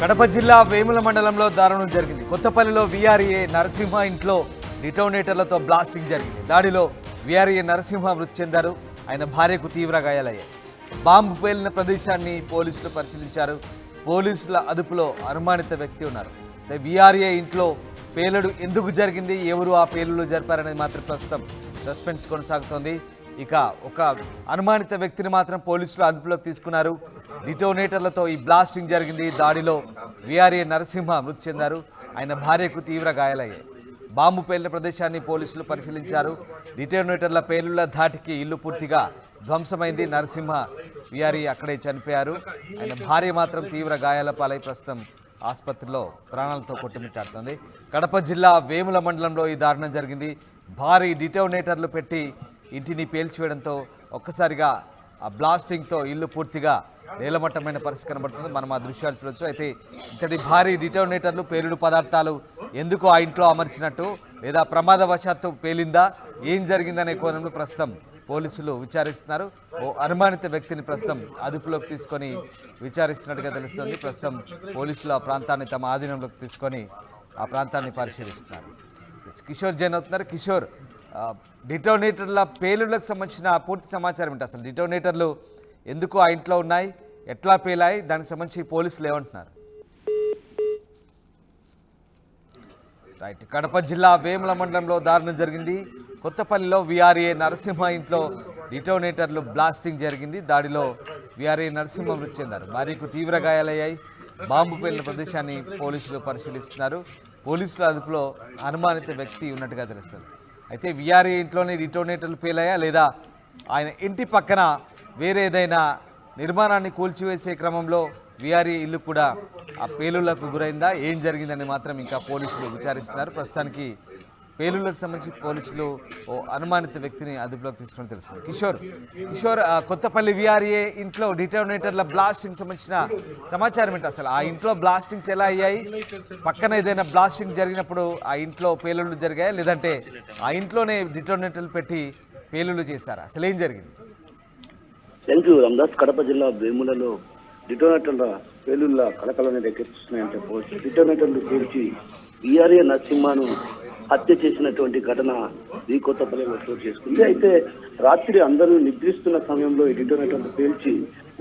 కడప జిల్లా వేముల మండలంలో దారుణం జరిగింది. కొత్తపల్లిలో వీఆర్ఏ నరసింహ ఇంట్లో డిటోనేటర్లతో బ్లాస్టింగ్ జరిగింది. దాడిలో వీఆర్ఏ నరసింహ మృతి చెందారు. ఆయన భార్యకు తీవ్ర గాయాలయ్యాయి. బాంబు పేలిన ప్రదేశాన్ని పోలీసులు పరిశీలించారు. పోలీసుల అదుపులో అనుమానిత వ్యక్తి ఉన్నారు. వీఆర్ఏ ఇంట్లో పేలుడు ఎందుకు జరిగింది? ఎవరు ఆ పేలుడు జరిపారనేది మాత్రం ప్రస్తుతం సస్పెన్స్ కొనసాగుతోంది. ఇక ఒక అనుమానిత వ్యక్తిని మాత్రం పోలీసులు అదుపులోకి తీసుకున్నారు. డిటోనేటర్లతో ఈ బ్లాస్టింగ్ జరిగింది. దాడిలో విఆర్ఏ నరసింహ మృతి చెందారు. ఆయన భార్యకు తీవ్ర గాయాలయ్యాయి. బాంబు పేలిన ప్రదేశాన్ని పోలీసులు పరిశీలించారు. డిటోనేటర్ల పేలుళ్ళ ధాటికి ఇల్లు పూర్తిగా ధ్వంసమైంది. నరసింహ విఆర్ఏ అక్కడే చనిపోయారు. ఆయన భార్య మాత్రం తీవ్ర గాయాల పాలై ప్రస్తుతం ఆసుపత్రిలో ప్రాణాలతో కొట్టుమిట్టాడుతుంది. కడప జిల్లా వేముల మండలంలో ఈ దారుణం జరిగింది. భారీ డిటోనేటర్లు పెట్టి ఇంటిని పేల్చివేయడంతో ఒక్కసారిగా ఆ బ్లాస్టింగ్తో ఇల్లు పూర్తిగా నేలమట్టమైన పరిస్థితి కనబడుతుంది. మనం ఆ దృశ్యాలు చూడొచ్చు. అయితే ఇంతటి భారీ డిటోనేటర్లు పేలుడు పదార్థాలు ఎందుకు ఆ ఇంట్లో అమర్చినట్టు లేదా ప్రమాదవశాత్తు పేలిందా ఏం జరిగిందనే కోణంలో ప్రస్తుతం పోలీసులు విచారిస్తున్నారు. ఓ అనుమానిత వ్యక్తిని ప్రస్తుతం అదుపులోకి తీసుకొని విచారిస్తున్నట్టుగా తెలుస్తుంది. ప్రస్తుతం పోలీసులు ఆ ప్రాంతాన్ని తమ ఆధీనంలోకి తీసుకొని ఆ ప్రాంతాన్ని పరిశీలిస్తున్నారు. కిషోర్ జైన్ అవుతున్నారు. కిషోర్ డిటోనేటర్ల పేలుళ్ళకు సంబంధించిన పూర్తి సమాచారం ఏంటి అసలు? డిటోనేటర్లు ఎందుకు ఆ ఇంట్లో ఉన్నాయి? ఎట్లా పేలాయి? దానికి సంబంధించి పోలీసులు ఏమంటున్నారు? రైట్. కడప జిల్లా వేముల మండలంలో దారుణం జరిగింది. కొత్తపల్లిలో విఆర్ఏ నరసింహ ఇంట్లో డిటోనేటర్లు బ్లాస్టింగ్ జరిగింది. దాడిలో విఆర్ఏ నరసింహ మృతి చెందారు. భార్యకు తీవ్ర గాయాలయ్యాయి. బాంబు పేలిన ప్రదేశాన్ని పోలీసులు పరిశీలిస్తున్నారు. పోలీసుల అదుపులో అనుమానిత వ్యక్తి ఉన్నట్టుగా తెలుస్తుంది. అయితే విఆర్ఏ ఇంట్లోనే డిటోనేటర్లు పేలాయా లేదా ఆయన ఇంటి పక్కన వేరే ఏదైనా నిర్మాణాన్ని కూల్చివేసే క్రమంలో విఆర్ఏ ఇల్లు కూడా ఆ పేలులకు గురైందా? ఏం జరిగిందని మాత్రం ఇంకా పోలీసులు విచారిస్తున్నారు. ప్రస్తుతానికి పేలుళ్ళకు సంబంధించి పోలీసులు ఓ అనుమానిత వ్యక్తిని అదుపులోకి తీసుకుని తెలుస్తుంది. కిషోర్ కిషోర్ కొత్తపల్లి విఆర్ఏ ఇంట్లో డిటర్మినేటర్ల బ్లాస్టింగ్ సంబంధించిన సమాచారం ఏంటి అసలు? ఆ ఇంట్లో బ్లాస్టింగ్స్ ఎలా అయ్యాయి? పక్కన ఏదైనా బ్లాస్టింగ్ జరిగినప్పుడు ఆ ఇంట్లో పేలుళ్ళు జరిగాయా? లేదంటే ఆ ఇంట్లోనే డిటర్మినేటర్లు పెట్టి పేలుళ్ళు చేశారా? అసలు ఏం జరిగింది? థ్యాంక్ యూ రామదాస్ కడప జిల్లా వేములలో డిటోనేటర్ల పేలుళ్ళ కలకలని రేకెత్తిస్తున్నాయంటే పోవచ్చు డిటోనేటర్లు పేర్చి ఈఆర్ఏ నరసింహను హత్య చేసినటువంటి ఘటన ఈ కొత్తపల్లిలో చోటు చేసుకుంది. అయితే రాత్రి అందరూ నిద్రిస్తున్న సమయంలో ఈ పేల్చి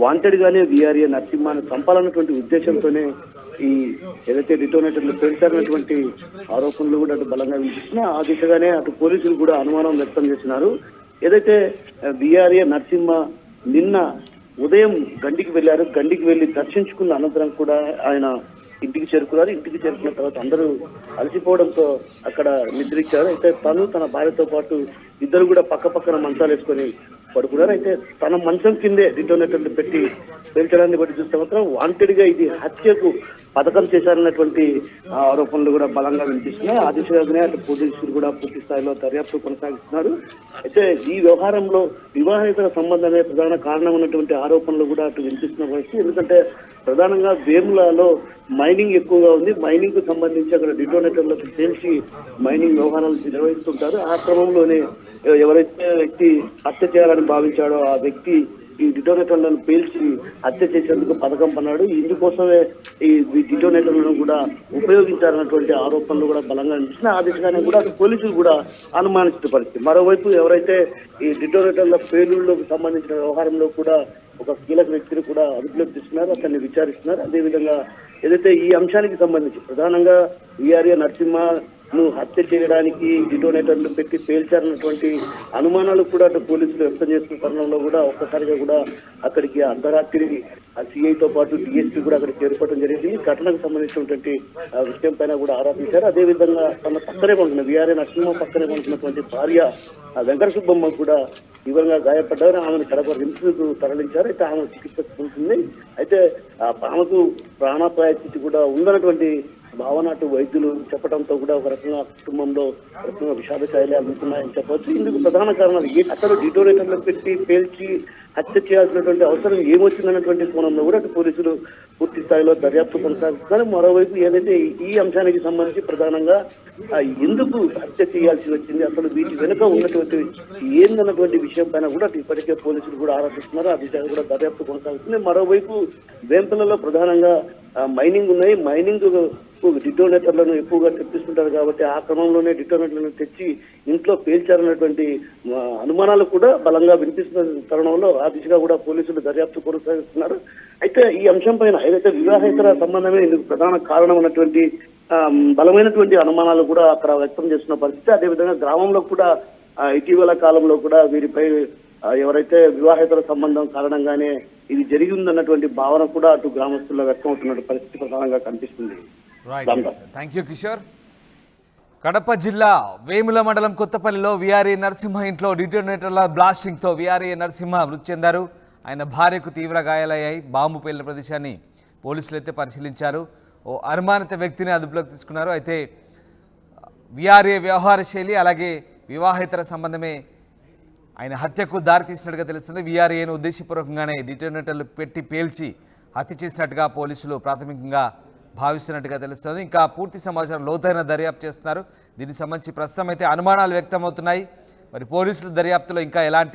వాంటెడ్ గానే వీఆర్ఏ నరసింహను చంపాలన్నటువంటి ఉద్దేశంతోనే ఈ ఏదైతే డిటోనేటర్లు పేల్చారన్నటువంటి ఆరోపణలు కూడా అటు బలంగా వినిపిస్తున్నా ఆ దిశగానే అటు పోలీసులు కూడా అనుమానం వ్యక్తం చేస్తున్నారు. ఏదైతే బీఆర్ఏ నరసింహ నిన్న ఉదయం గండికి వెళ్ళారు గండికి వెళ్ళి దర్శించుకున్న అనంతరం కూడా ఆయన ఇంటికి చేరుకున్నారు. ఇంటికి చేరుకున్న తర్వాత అందరూ అలసిపోవడంతో అక్కడ నిద్రించారు అయితే తను తన భార్యతో పాటు ఇద్దరు కూడా పక్క పక్కన మంచాలు వేసుకొని పడుకున్నారు. అయితే తన మంచం కిందే డిటోనేటర్లు పెట్టి పేల్చడాన్ని బట్టి చూస్తే మాత్రం వాంటెడ్గా ఇది హత్యకు పథకం చేశారన్నటువంటి ఆ, ఆరోపణలు కూడా బలంగా వినిపిస్తున్నాయి. ఆ దిశగానే అటు పోలీసులు కూడా పూర్తి స్థాయిలో దర్యాప్తు కొనసాగిస్తున్నారు. అయితే ఈ వ్యవహారంలో వివాహేతర సంబంధమే ప్రధాన కారణం ఉన్నటువంటి ఆరోపణలు కూడా అటు వినిపిస్తున్న పరిస్థితి. ఎందుకంటే ప్రధానంగా వేములలో మైనింగ్ ఎక్కువగా ఉంది. మైనింగ్కు సంబంధించి అక్కడ డిటోనేటర్లకు తెలిసి మైనింగ్ వ్యవహారాలు నిర్వహిస్తుంటారు. ఆ క్రమంలోనే ఎవరైతే వ్యక్తి హత్య చేయాలని భావించాడో ఆ వ్యక్తి ఈ డిటోనేటర్లను పేల్చి హత్య చేసేందుకు పథకం పన్నాడు. ఇందుకోసమే ఈ డిటోనేటర్లను కూడా ఉపయోగించారన్నటువంటి ఆరోపణలు కూడా బలంగా అనిపిస్తున్నాయి ఆ దిశగానే కూడా పోలీసులు కూడా అనుమానించిన పరిస్థితి మరోవైపు ఎవరైతే ఈ డిటోనేటర్ల పేలుళ్ళకు సంబంధించిన వ్యవహారంలో కూడా ఒక కీలక వ్యక్తిని కూడా అదుపులోకి తీసుకున్నారు అతన్ని విచారిస్తున్నారు. అదేవిధంగా ఏదైతే ఈ అంశానికి సంబంధించి ప్రధానంగా వీఆర్ఏ నువ్వు హత్య చేయడానికి డిటోనేటర్లు పెట్టి పేల్చారన్నటువంటి అనుమానాలు కూడా అటు పోలీసులు వ్యక్తం చేస్తున్న తరుణంలో కూడా ఒక్కసారిగా కూడా అక్కడికి అర్ధరాత్రి ఆ సిఐతో పాటు డిఎస్పీ కూడా అక్కడికి చేరుకోవడం జరిగింది. ఈ ఘటనకు సంబంధించినటువంటి ఆ విషయం పైన కూడా ఆరోపించారు అదేవిధంగా తన పక్కనే ఉంటున్న వీఆర్ఏ నరసింహ పక్కనే ఉంటున్నటువంటి భార్య ఆ వెంకట సుబ్బమ్మ కూడా తీవ్రంగా గాయపడ్డారు. ఆమెను కడప రిమ్స్కు తరలించారు. అయితే ఆమె చికిత్స పొందుతుంది. అయితే ఆ ఆమెకు ప్రాణాపాయ స్థితి కూడా ఉందన్నటువంటి భావన అటు వైద్యులు చెప్పడంతో కూడా ఒక రకంగా కుటుంబంలో రకంగా విషాద ఛాయలే అందుతున్నాయని చెప్పవచ్చు. ఇందుకు ప్రధాన కారణాలు ఏ- అసలు డిటోనేటర్లు పెట్టి పేల్చి హత్య చేయాల్సినటువంటి అవసరం ఏమొచ్చిందన్నటువంటి కోణంలో కూడా అటు పోలీసులు పూర్తి స్థాయిలో దర్యాప్తు కొనసాగుతున్నారు మరోవైపు ఏదైతే ఈ అంశానికి సంబంధించి ప్రధానంగా ఎందుకు హత్య చేయాల్సి వచ్చింది అసలు వీటి వెనుక ఉన్నటువంటి ఏందన్నటువంటి విషయం పైన కూడా ఇప్పటికే పోలీసులు కూడా ఆరాధిస్తున్నారు ఆ దిశగా కూడా దర్యాప్తు కొనసాగుతుంది మరోవైపు వేంపలలో ప్రధానంగా మైనింగ్ ఉన్నాయి. మైనింగ్ డిటోనేటర్లను ఎక్కువగా తెప్పిస్తుంటారు కాబట్టి ఆ క్రమంలోనే డిటోనేటర్లను తెచ్చి ఇంట్లో పేల్చారన్నటువంటి అనుమానాలు కూడా బలంగా వినిపిస్తున్న తరుణంలో ఆ దిశగా కూడా పోలీసులు దర్యాప్తు కొనసాగిస్తున్నారు. అయితే ఈ అంశం పైన ఏదైతే వివాహేతర సంబంధమే ఇందుకు ప్రధాన కారణం అన్నటువంటి బలమైనటువంటి అనుమానాలు కూడా అక్కడ వ్యక్తం చేస్తున్న పరిస్థితి. అదేవిధంగా గ్రామంలో కూడా ఇటీవల కాలంలో కూడా వీరిపై ఎవరైతే వివాహేతర సంబంధం కారణంగానే ఇది జరిగిందన్నటువంటి భావన కూడా అటు గ్రామస్తుల్లో వ్యక్తం అవుతున్న పరిస్థితి ప్రధానంగా కనిపిస్తుంది. Right thank you Kishore Kadapa జిల్లా వేముల మండలం కొత్తపల్లిలో విఆర్ఏ నరసింహ ఇంట్లో డిటోనేటర్ల బ్లాస్టింగ్తో విఆర్ఏ నరసింహ మృతి చెందారు. ఆయన భార్యకు తీవ్ర గాయాలయ్యాయి. బాంబు పేలిన ప్రదేశాన్ని పోలీసులు అయితే పరిశీలించారు. ఓ అనుమానిత వ్యక్తిని అదుపులోకి తీసుకున్నారు. అయితే విఆర్ఏ వ్యవహార శైలి అలాగే వివాహేతర సంబంధమే ఆయన హత్యకు దారితీసినట్టుగా తెలుస్తుంది. వీఆర్ఏను ఉద్దేశపూర్వకంగానే డిటోనేటర్లు పెట్టి పేల్చి హత్య చేసినట్టుగా పోలీసులు ప్రాథమికంగా భావిస్తున్నట్టుగా తెలుస్తుంది. ఇంకా పూర్తి సమాచారం లోతైన దర్యాప్తు చేస్తున్నారు. దీనికి సంబంధించి ప్రస్తుతం అయితే అనుమానాలు వ్యక్తమవుతున్నాయి. మరి పోలీసుల దర్యాప్తులో ఇంకా ఎలాంటి